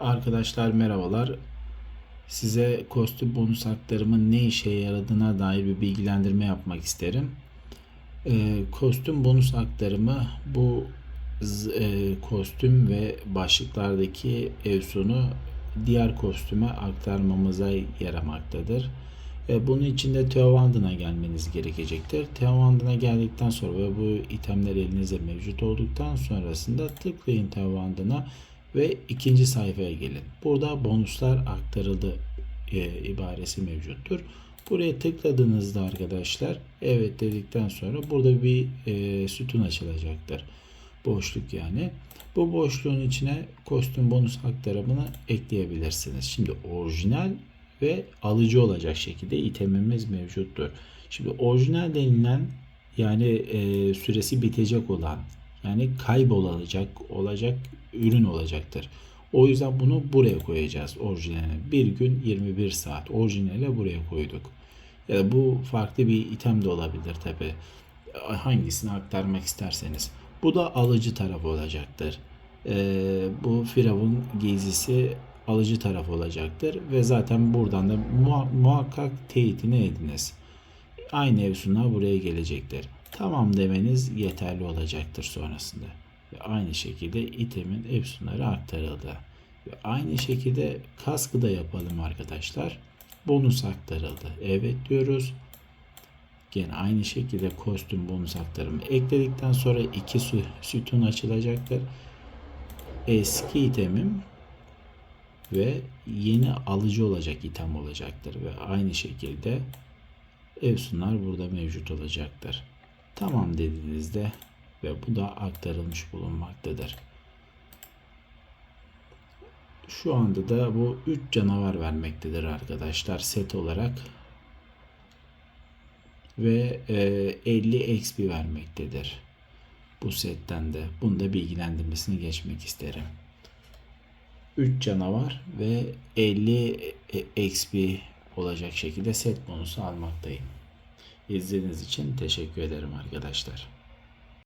Arkadaşlar merhabalar. Size kostüm bonus haklarımın ne işe yaradığına dair bir bilgilendirme yapmak isterim. Ee, kostüm bonus haklarımı bu e, kostüm ve başlıklardaki evsunu diğer kostüme aktarmamıza yaramaktadır. E, bunun için de Teovandına gelmeniz gerekecektir. Teovandına geldikten sonra ve bu itemler elinizde mevcut olduktan sonrasında tıklayın Teovandına ve ikinci sayfaya gelin. Burada bonuslar aktarıldı e, ibaresi mevcuttur. Buraya tıkladığınızda arkadaşlar evet dedikten sonra burada bir e, sütun açılacaktır. Boşluk yani. Bu boşluğun içine kostüm bonus aktarımını ekleyebilirsiniz. Şimdi orijinal ve alıcı olacak şekilde itemimiz mevcuttur. Şimdi orijinal denilen yani e, süresi bitecek olan yani kaybolacak olacak ürün olacaktır. O yüzden bunu buraya koyacağız orijinaline. Bir gün 21 saat orijinale buraya koyduk. Ya da bu farklı bir item de olabilir tabi. Hangisini aktarmak isterseniz. Bu da alıcı taraf olacaktır. Ee, bu Firavun gezisi alıcı taraf olacaktır. Ve zaten buradan da muha- muhakkak teyitini ediniz. Aynı evsunlar buraya gelecektir. Tamam demeniz yeterli olacaktır sonrasında. Ve aynı şekilde itemin efsunları aktarıldı. Ve aynı şekilde kaskı da yapalım arkadaşlar. Bonus aktarıldı. Evet diyoruz. Gene aynı şekilde kostüm bonus aktarımı ekledikten sonra iki sü- sütun açılacaktır. Eski itemim ve yeni alıcı olacak item olacaktır ve aynı şekilde efsunlar burada mevcut olacaktır. Tamam dediğinizde ve bu da aktarılmış bulunmaktadır. Şu anda da bu 3 canavar vermektedir arkadaşlar set olarak. Ve e, 50 XP vermektedir. Bu setten de. Bunu da bilgilendirmesini geçmek isterim. 3 canavar ve 50 XP olacak şekilde set bonusu almaktayım. İzlediğiniz için teşekkür ederim arkadaşlar.